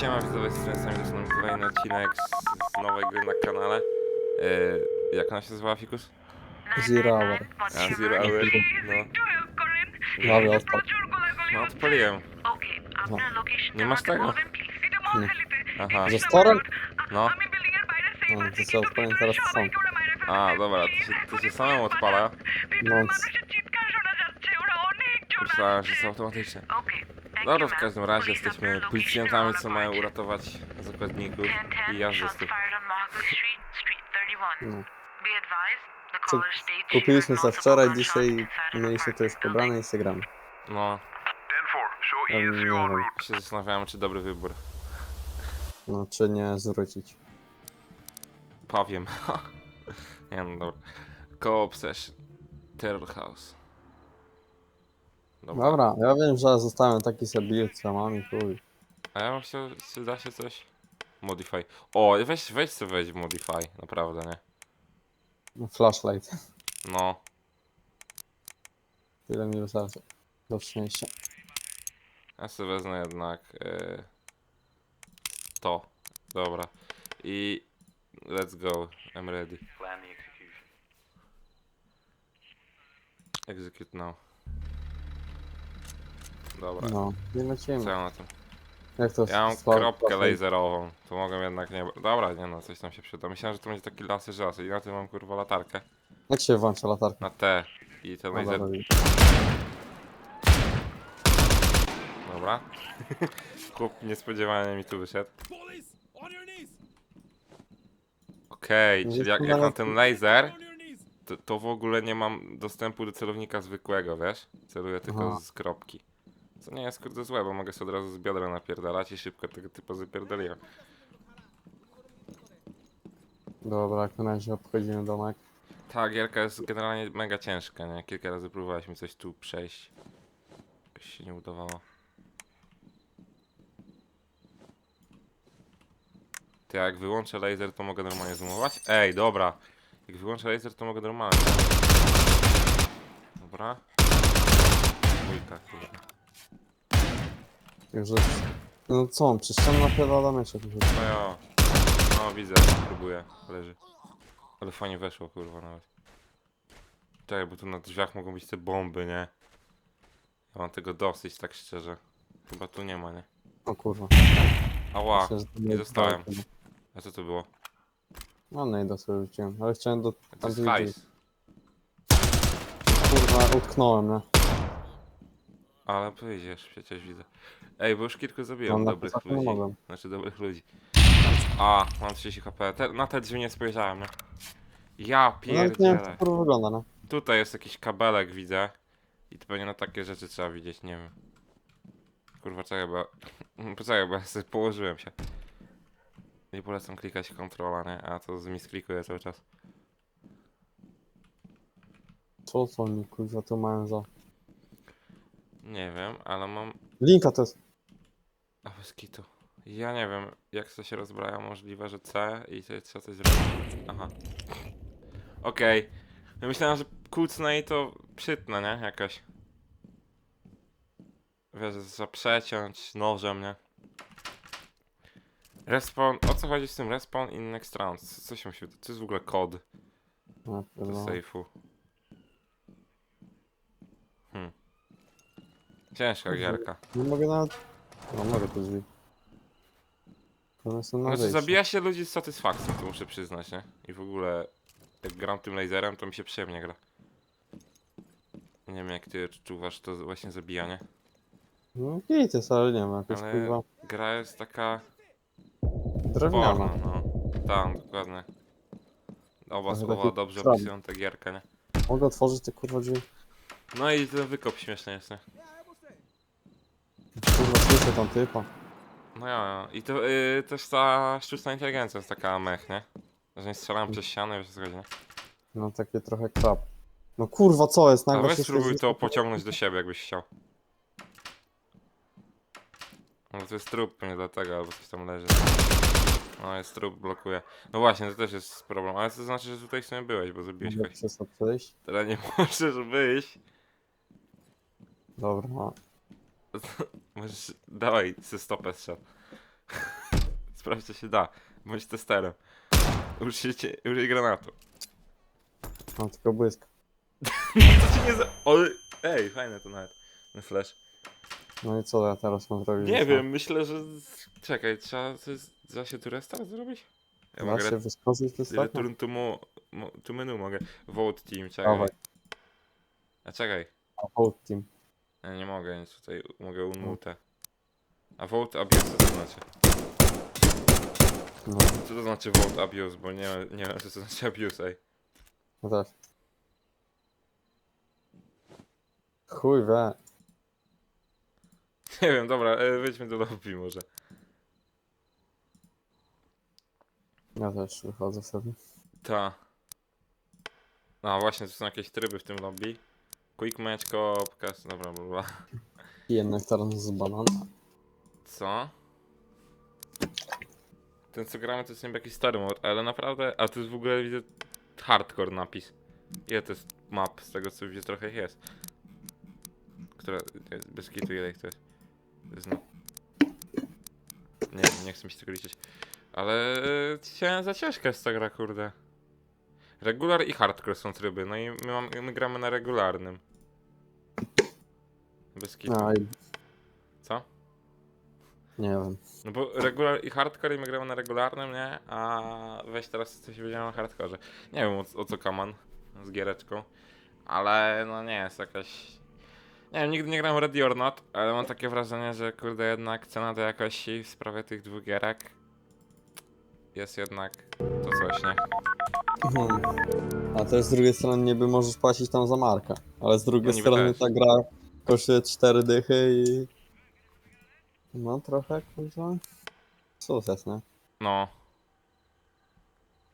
Siema widzowie, z strony sami to jest kolejny odcinek z, z nowej gry na kanale. Yy, jak ona się nazywała, Fikus? Zero Hour. A, Zero Hour, no. Dobra, odpad. No, odpaliłem. No. Nie masz tego? Nie. Aha, Ze storem? no. No, to co, odpalę teraz sam. A, dobra, to się, to się samemu odpala. No, Myślałem, że to automatycznie. Dobra, w każdym razie jesteśmy policjantami, co mają uratować zakładników i jazdystów. no. Co, kupiliśmy za wczoraj, dzisiaj mieliśmy to już pobrane i się gramy. No, Ja nie wiem, się zastanawiałem, czy dobry wybór. no, czy nie zwrócić. Powiem. nie no, dobra. Co-op session. Terror House. Dobra. Dobra, ja wiem, że zostałem taki sobie build, co mam i chuj. A ja bym chciał, czy da się coś? Modify. O, weź, weź sobie wejdź w Modify, naprawdę, nie? No, Flashlight. No. Tyle mi wystarczy. Do szczęścia. Ja sobie wezmę jednak e, to. Dobra. I let's go. I'm ready. Plan the execution. Execute now. Dobra. No, nie Co lecimy. ja na tym? Jak to Ja mam kropkę laserową. Tu mogę jednak nie. Dobra, nie no, coś tam się przyda. Myślałem, że to będzie taki laser żelazy. I na tym mam kurwa latarkę. Jak się włącza latarka? Na T. I ten laser. dobra, Dobra. Chłop niespodziewanie mi tu wyszedł. Okej, Nie czyli jak, jak mam ten laser, to, to w ogóle nie mam dostępu do celownika zwykłego, wiesz? Celuję tylko Aha. z kropki. Co nie jest kurde złe, bo mogę sobie od razu z biodra napierdalać i szybko tego typu zapierdoliłem. Dobra, jak na razie obchodzimy domek. Ta gierka jest generalnie mega ciężka, nie? Kilka razy próbowaliśmy coś tu przejść. Jakoś się nie udawało. Ty, a jak wyłączę laser, to mogę normalnie zoomować? Ej, dobra. Jak wyłączę laser, to mogę normalnie. Dobra. Dwójka, kurwa. Także... No co on, przez ścianę napierdalam jeszcze tu. No jo. No widzę, próbuję. Leży. Ale fajnie weszło, kurwa, nawet. Czekaj, bo tu na drzwiach mogą być te bomby, nie? Ja mam tego dosyć, tak szczerze. Chyba tu nie ma, nie? O kurwa. Ała, nie dostałem. A co to było? No nie do sobie rzuciłem, ale chciałem do... To Tam jest hajs. Kurwa, utknąłem, nie? Ale powiedziesz, przecież widzę. Ej, bo już kilku zabiłem No, na dobrych nie ludzi. mogłem. Znaczy dobrych ludzi. A, mam 30 HP. Te, na te drzwi nie spojrzałem, nie? Ja No, Nawet nie wiem, jak pierdzielę. to kurwa wygląda, no. Tutaj jest jakiś kabelek, widzę. I to pewnie na takie rzeczy trzeba widzieć, nie wiem. Kurwa, czekaj, bo... Poczekaj, bo ja sobie położyłem się. Nie polecam klikać kontrola, nie? A to zmisklikuje cały czas. Co to oni kurwa tu mają za... Nie wiem, ale mam... Linka to jest... A bez kitu. Ja nie wiem, jak to się rozbraja, możliwe, że C i to trzeba coś zrobić. Aha. Okej. Ja myślałem, że kucnę i to przytnę, nie? Jakaś. Wiesz, że przeciąć nożem, nie? Respawn, o co chodzi z tym respawn in next round? Co, co się musi... To jest w ogóle kod No, do no. sejfu. Hmm. Ciężka gierka. Nie mogę nawet... No mogę. One są na Znaczy zabija się ludzi z satysfakcją, to muszę przyznać, nie? I w ogóle jak gram tym laserem, to mi się przyjemnie gra. Nie wiem jak ty czuwasz to właśnie zabijanie, No git jest, ale nie wiem, jakoś ale kurwa... gra jest taka Drewniana. porna, no. Tam, dokładnie. Oba Ale słowa taki dobrze słaby. opisują tę gierkę, nie? Mogę otworzyć te kurwa drzwi? No i ten wykop śmieszny jest, nie? Kurwa, słyszę tam typa. No ja. I to yy, też ta sztuczna inteligencja jest taka mech, nie? Że nie strzelam przez ścianę, wiesz o co chodzi, nie? No takie trochę krap. No kurwa, co jest? A Nagle weź się spróbuj to pociągnąć do siebie, jakbyś chciał. No to jest trup, nie dlatego, albo coś tam leży. No jest trup, blokuje. No właśnie, to też jest problem, ale to znaczy, że tutaj w sumie byłeś, bo zabiłeś Mogę kogoś. przez to przejść? Teraz nie możesz wyjść. Dobra, no. Możesz, dawaj, ze stopę strzel. Sprawdź, co się da. Bądź testerem. Użyjcie, użyj granatu. Mam tylko błysk. To ci nie za... O, ej, fajne to nawet. Ten flash. No i co ja teraz mam zrobić? Nie wiem, myślę, że... Czekaj, trzeba, coś- trzeba się tu restart zrobić? Ja Ja mogę się wyskoczyć z tego? return to, mo... mo... to menu mogę. Vote team, czekaj. Dawaj, A czekaj. a vote team. Ja nie mogę nic tutaj, mogę unmute. A vote abuse co to znaczy? No, Co to znaczy vote abuse, bo nie, nie wiem co to znaczy abuse, ej. no też. Chuj wie. Nie wiem, dobra, e, wyjdźmy do lobby może. Ja też wychodzę sobie. Ta. A właśnie, to są jakieś tryby w tym lobby. Quick match, co-op, cast, dobra, bla, bla. Jednak teraz z banana. Co? Ten co gramy to jest niby jakiś stary mod, ale naprawdę, a tu jest w ogóle widzę hardcore napis. Ile to jest map, z tego co widzę trochę ich jest. Która, nie, bez kitu ile ich to jest. To jest. Nie nie chcę mi się tego liczyć. Ale e, za ciężka jest ta gra, kurde. Regular i hardcore są tryby, no i my, mam, my gramy na regularnym. Bez kitu. No i Co? nie wiem. No bo regular i hardcore i my gramy na regularnym, nie? A weź teraz coś wiedziałem o hardkorze. Nie wiem o, o co kaman z giereczką, ale no nie jest jakaś... Nie wiem, nigdy nie grałem Ready or Not, ale mam takie wrażenie, że kurde jednak cena do jakości w sprawie tych dwóch gierek jest jednak to coś, nie? Mhm. A to z drugiej strony niby możesz płacić tam za markę. Ale z drugiej No niby strony też. ta gra kosztuje 4 dychy i... No trochę kurwa... Sukces, nie? No.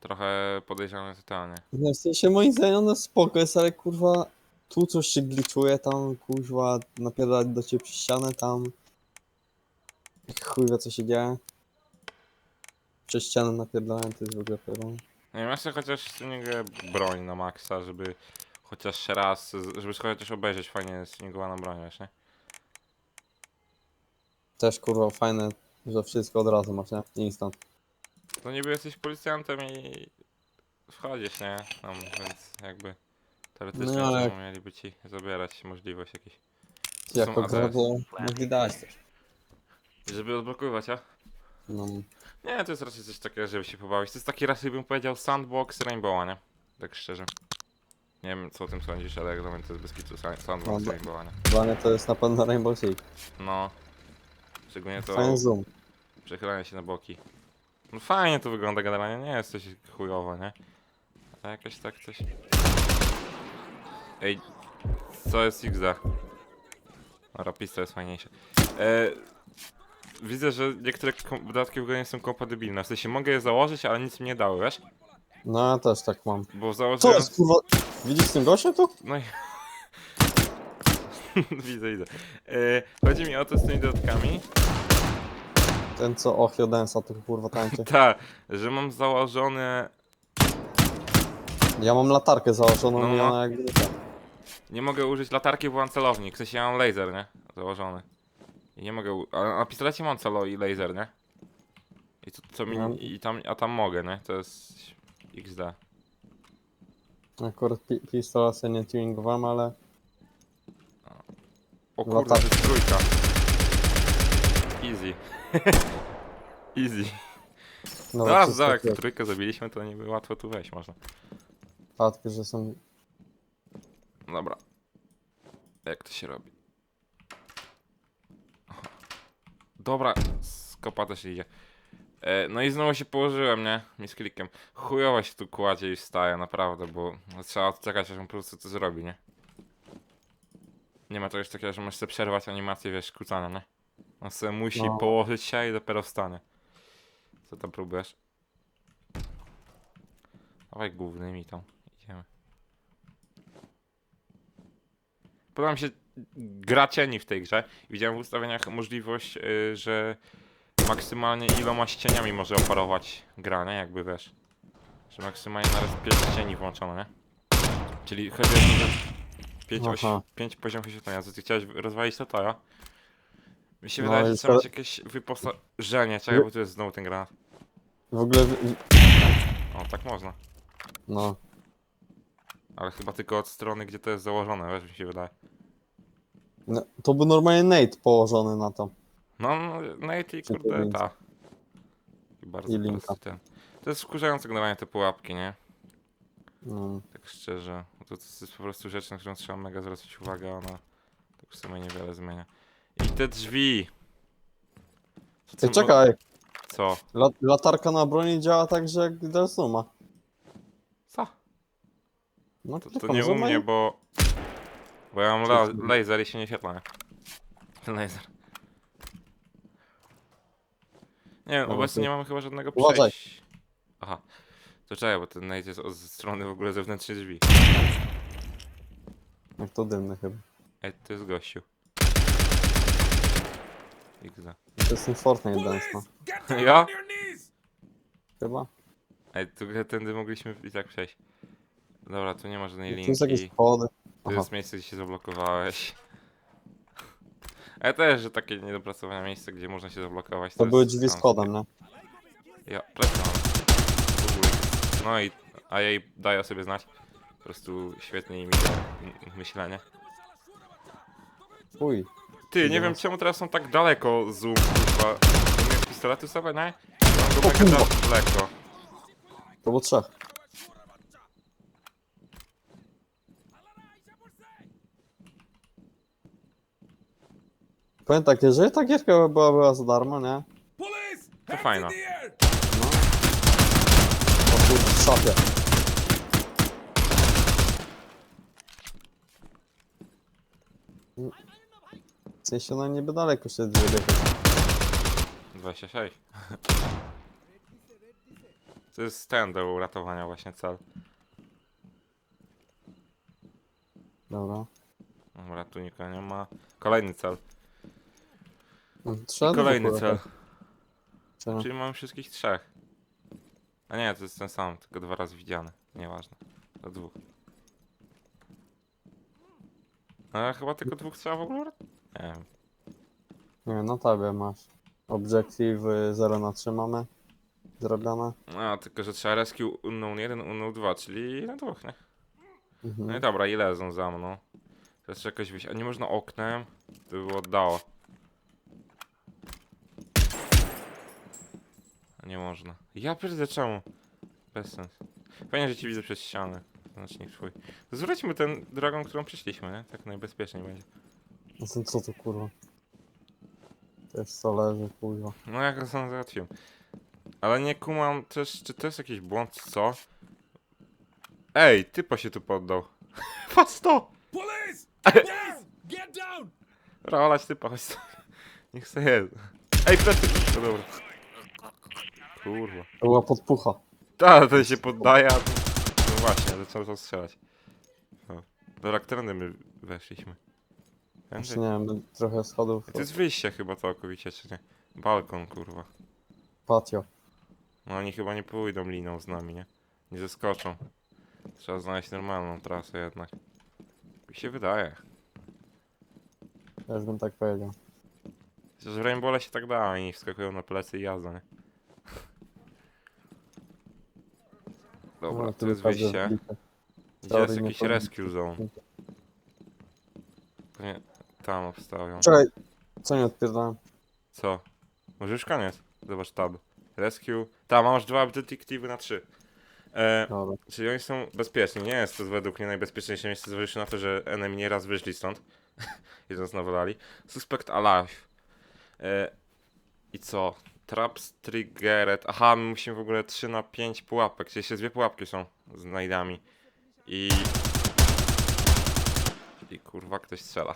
Trochę podejrzane totalnie. No w sensie moim zdaniem no spoko jest, ale kurwa... Tu coś się gliczuje, tam kurwa napierdać do ciebie przez ścianę, tam... Chuj wie co się dzieje. Przez ścianę napierdałem, to jest w ogóle pierdolone. Nie wiem, ja sobie chociaż nie broń na maksa, żeby chociaż raz, żeby chociaż obejrzeć fajnie stuningowaną broń, wiesz, nie? Też kurwa fajne, że wszystko od razu masz, nie? Instant. No niby jesteś policjantem i wchodzisz, nie? Tam, więc jakby teoretycznie No, ale- mieliby ci zabierać możliwość są Jako ADS? gra to mogli dać też. Żeby odblokowywać, a? No, Nie, to jest raczej coś takiego, żeby się pobawić. To jest taki raczej bym powiedział sandbox Rainbowa, nie? Tak szczerze. Nie wiem co o tym sądzisz, ale jak dla mnie to jest bez kitu sa- sandbox No, Rainbowa, nie? dla mnie to jest na pewno Rainbow Six. No. Szczególnie to Fajny zoom. przechylanie się na boki. No fajnie to wygląda generalnie, nie jest coś chujowo, nie? Ale jakoś tak coś... Ej, co jest XD? Dobra, pista jest fajniejsze. E, widzę, że niektóre kom- dodatki w ogóle nie są kompatybilne. W sensie mogę je założyć, ale nic mi nie dały, wiesz? No ja też tak mam. Bo Co założyłem... jest kurwa? Widzisz ten gościa tu? No i... widzę, widzę. E, chodzi mi o to z tymi dodatkami, Ten co Ochio Densa tu kurwa tańczy. tak, że mam założone Ja mam latarkę założoną No, i no. ona jakby... Nie mogę użyć latarki, bo mam celownik. W sensie ja mam laser, nie? Założony. I nie mogę. U... A na pistolecie mam celo i laser, nie? I to, co mi. No. I tam, a tam mogę, nie? To jest. XD. Akurat pi pistolet sobie nie tuningowałem, ale... O kurde, to jest trójka. Easy. Easy. No, wszystko zaraz, jak jest. trójkę zabiliśmy, to niby łatwo tu wejść można. Przypadki, że są... Dobra. Jak to się robi? Dobra, skopa też idzie. E, no i znowu się położyłem, nie? Mi z klikiem. Chujowo się tu kładzie i wstaje, naprawdę, bo trzeba odczekać, aż on po prostu to zrobi, nie? Nie ma czegoś takiego, że możesz sobie przerwać animację, wiesz, kucania, nie? On sobie musi No. położyć się i dopiero wstanie. Co tam próbujesz? Dawaj głównymi tam, idziemy. Podoba mi się gra cieni w tej grze. Widziałem w ustawieniach możliwość, y, że maksymalnie iloma cieniami może operować gra, nie? Jakby wiesz. Że maksymalnie na raz 5 cieni włączono, nie? Czyli chodzi o to, że 5, Aha. pięć poziomów oświetlenia. Co ty chciałeś rozwalić to to, ja? Mi się No wydaje, że trzeba to- mieć jakieś wyposażenie. Czekaj, bo tu jest znowu ten granat. W ogóle... w- O, tak można. No, Ale chyba tylko od strony, gdzie to jest założone, wiesz, mi się wydaje. No, to by normalnie Nate położony na to. No, no, Nate i kurde, ta. I bardzo I linka. prosty ten. To jest wkurzające generalnie te pułapki, nie? No. Tak szczerze. Bo To, to jest po prostu rzecz, na którą trzeba mega zwracać uwagę, a ona tak w sumie niewiele zmienia. I te drzwi! Co Ty czekaj, Co? la, latarka na broni działa tak, że jak Delsuma. Co? No To, to nie u zobacz. mnie, bo... Bo ja mam la laser i się nie świetla, nie? Laser. Nie wiem, obecnie nie mamy chyba żadnego Uważaj. przejścia. Aha. To czekaj, bo ten Nate jest od ze strony w ogóle zewnętrznej drzwi. Jak to dymny chyba. Ej, to jest gościu. XD. To jest ten Fortnite Dance, no. Ja? Chyba. Ej, tu tędy mogliśmy i tak przejść. Dobra, tu nie ma żadnej Tu jest jakieś linki. schody. Aha. jest miejsce, gdzie się zablokowałeś. Ale też, że takie niedopracowane miejsce, gdzie można się zablokować. To były jest drzwi z tam- kodem, nie? Ja. W ogóle. No i, a jej daje o sobie znać. Po prostu świetnie im idzie m- myślenie. Uj. Ty, nie No. wiem czemu teraz są tak daleko zoom, kurwa. Umiem z pistoletu sobie, nie? Mam go mega kurwa. daleko. To było trzech. Powiem tak, jeżeli ta gierka była, była za darmo, nie? To fajna. No. O kurde, w szafie. W sensie no niby daleko się dwie dychy. 26. To jest ten do uratowania właśnie cel. Dobra. Dobra, tu nikogo nie ma. Kolejny cel. No, Trzeba Kolejny dwóch cel. Trzeba. Czyli mamy wszystkich trzech. A nie, to jest ten sam, tylko dwa razy widziany. Nieważne. Do dwóch. Ale chyba tylko dwóch trzeba w ogóle? Nie wiem. Nie na tabie masz. Objective 0 na 3 mamy. Zrobione. A, tylko że trzeba rescue unknown 1, unknown 2, czyli na dwóch, nie? No i Mhm. dobra, i lezą za mną. Teraz jakoś wyjść. A nie można oknem? To by było oddało. Nie można. Ja pierdolę czemu? Bez sensu. Fajnie, że ci widzę przez ścianę. Znacznik twój. Zwróćmy ten drogą, którą przyszliśmy, nie? Tak najbezpieczniej będzie. No to co to kurwa? To jest co leży, kurwa. No jak go sam załatwiłem. Ale nie kumam też, czy to jest jakiś błąd, co? Ej, typa się tu poddał. Patrz to! Police! Down! Get down! Rolać typa, chodź tu. Niech se jest. Ej, plecy! No dobra. Kurwa. To była podpucha. Ta, ten się poddaje, a tu... No właśnie, zaczął to strzelać. O. Dobra, którędy my weszliśmy? Tędy? Znaczy nie wiem, trochę schodów. To jest wyjście chyba całkowicie, czy nie? Balkon, kurwa. Patio. No oni chyba nie pójdą liną z nami, nie? Nie zeskoczą. Trzeba znaleźć normalną trasę jednak. Mi się wydaje. Też bym tak powiedział. Chociaż w Rainbowle się tak da, oni wskakują na plecy i jazda, nie? Dobra, No, tu jest wyjście. Gdzie jest jakiś rescue zone? Pewnie tam obstawią. Czekaj, co nie odpierdałem? Co? Może już koniec. Zobacz tab. Rescue. Tam, masz dwa detektywy na trzy. E, Dobra. czyli oni są bezpieczni. Nie jest to według mnie najbezpieczniejsze miejsce, zważywszy na to, że enemy nieraz wyszli stąd. Idąc na wolali. Suspect alive. E, I co? Traps triggered. Aha, my musimy w ogóle 3 na 5 pułapek. Czyli jeszcze dwie pułapki są z najdami. I... I kurwa ktoś strzela.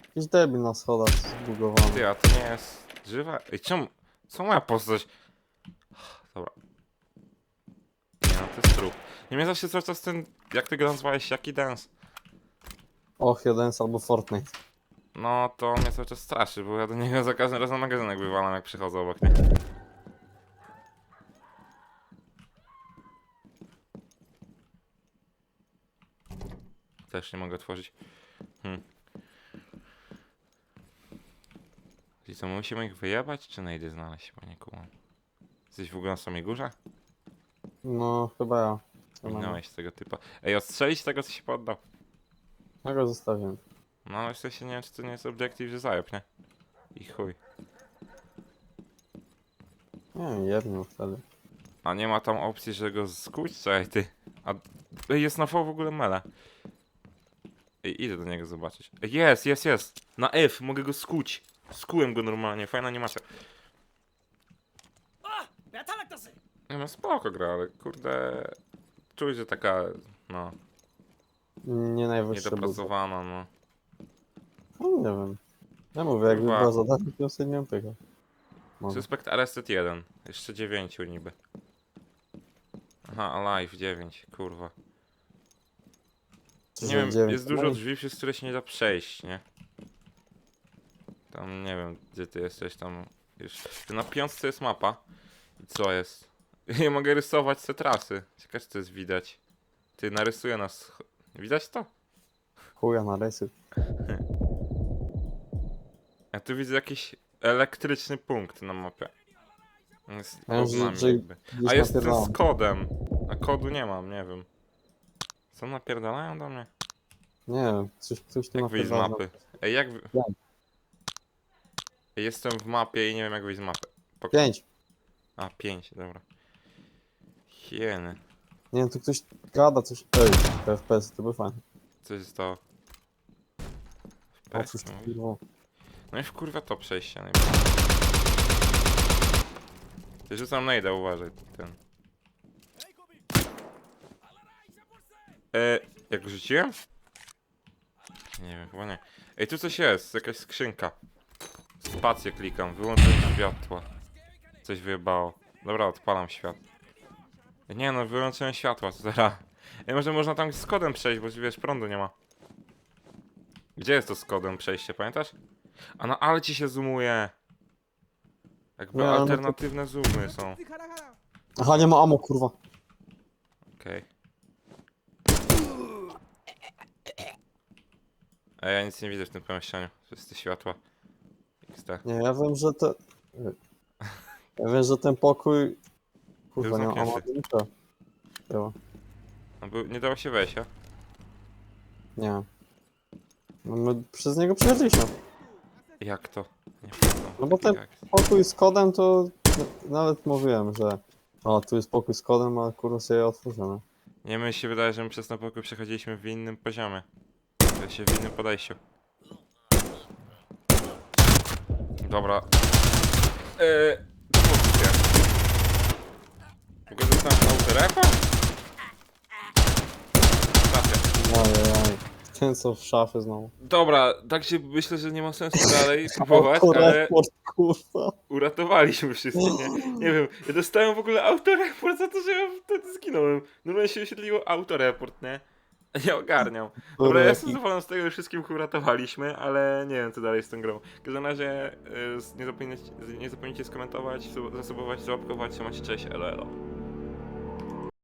Jakiś debil na schodach zbugowany. Ty, a to nie jest żywe? Ej, czemu? Co moja postać? Dobra. Nie no, to jest trup. Nie mnie zawsze cały czas ten, jak ty go nazwałeś, jaki dance? Och, jeden albo Fortnite. No, to mnie cały czas straszy, bo ja do niego za każdym razem magazynek wywalam, jak przychodzę obok, nie? Też nie mogę otworzyć. Hmm. Czyli co, musimy ich wyjebać, czy najdę znaleźć, bo nie kumam. Jesteś w ogóle na samej górze? No, chyba ja. Minąłeś tego typa. Ej, odstrzelić tego, co się poddał. Ja go zostawiłem. No ale w sensie nie wiem, czy to nie jest obiektyw, że zajeb, nie? I chuj. Nie wiem, jedno wtedy. A nie ma tam opcji, że go skuć? Czekaj, ty. A Ej, jest na V w ogóle mele. Ej, idę do niego zobaczyć. Ej, Jest, jest, jest. Na F, mogę go skuć. Skułem go normalnie, fajna animacja. Nie no spoko gra, ale kurde... Czuć, że taka, no, Nie najwyższy był. niedopracowana, no. No, nie wiem. Ja mówię, jakby Kurwa. była zadanie, to sobie nie pychał. Może. Suspect Arrested 1. Jeszcze 9 niby. Aha, Alive 9, kurwa. Nie wiem, dziewięć? jest dużo drzwi, przez które się nie da przejść, nie? Tam nie wiem, gdzie ty jesteś, tam już... Na piątce jest mapa. I co jest? Ja mogę rysować te trasy. Ciekawe, czy to jest widać. Ty, narysuję nas... Widać to? Chuja na rysy. Ja tu widzę jakiś elektryczny punkt na mapie. Jest Ja że- nami że jakby. gdzieś A jest ten z kodem. A kodu nie mam, nie wiem. Co napierdalają do mnie? Nie wiem, coś, coś tu Jak wyjść z napierdala. mapy? Ej, jak... wy- Jak? Ej, Jestem w mapie i nie wiem jak wyjść z mapy. Pok- Pięć. A, 5, dobra. Hieny. Nie wiem, tu ktoś gada coś. Ej, te FPS, to by fajne. Co się stało? Otwórz to FPS, kurwa. No i wkurwia to przejście. Ty rzucam najdę, uważaj. Ten. E, jak rzuciłem? Nie wiem, chyba nie. Ej, tu coś jest, jakaś skrzynka. Spację klikam, wyłączyłem światła. Coś wyjebało. Dobra, odpalam świat. Nie no, wyłączyłem światła, co teraz? Ej, może można tam z kodem przejść, bo wiesz, prądu nie ma. Gdzie jest to z kodem przejście, pamiętasz? A no, ale ci się zoomuje. Jakby Nie, no to- alternatywne zoomy są. Aha, nie ma ammo, kurwa. Okej. A ja nic nie widzę w tym pomieszczeniu. Wszyscy światła. XD. Nie, ja wiem, że to... Ja wiem, że ten pokój... Kurwa, Był nie ma zamknięty. Niczego. Chyba. No, był, nie dało się wejść, a? Nie. No my przez niego przechodziliśmy. Jak to? Nie pamiętam. No bo ten Jak? pokój z kodem to... Nawet mówiłem, że... O, tu jest pokój z kodem, a kurwa sobie je otworzymy. Nie, my się wydaje, że my przez ten pokój przechodziliśmy w innym poziomie. W się w innym podejściu. Dobra. Eee. W ogóle dostałem autorepa? Trafia. Ojej, ten co w szafie znowu. Dobra, tak się myślę, że nie ma sensu dalej próbować, ale Autoreport, kurwa. uratowaliśmy wszyscy, nie? Nie wiem, ja dostałem w ogóle autoreport za to, że ja wtedy zginąłem. Normalnie się wyświetliło autoreport, nie? Nie ogarniam. Dobra, ja jestem zadowolony z tego, że wszystkim uratowaliśmy, ale nie wiem co dalej z tą grą. W każdym razie y, nie zapomnijcie, nie zapomnijcie skomentować, sub- zasubować, załapkować, trzymać się, cześć, elo elo.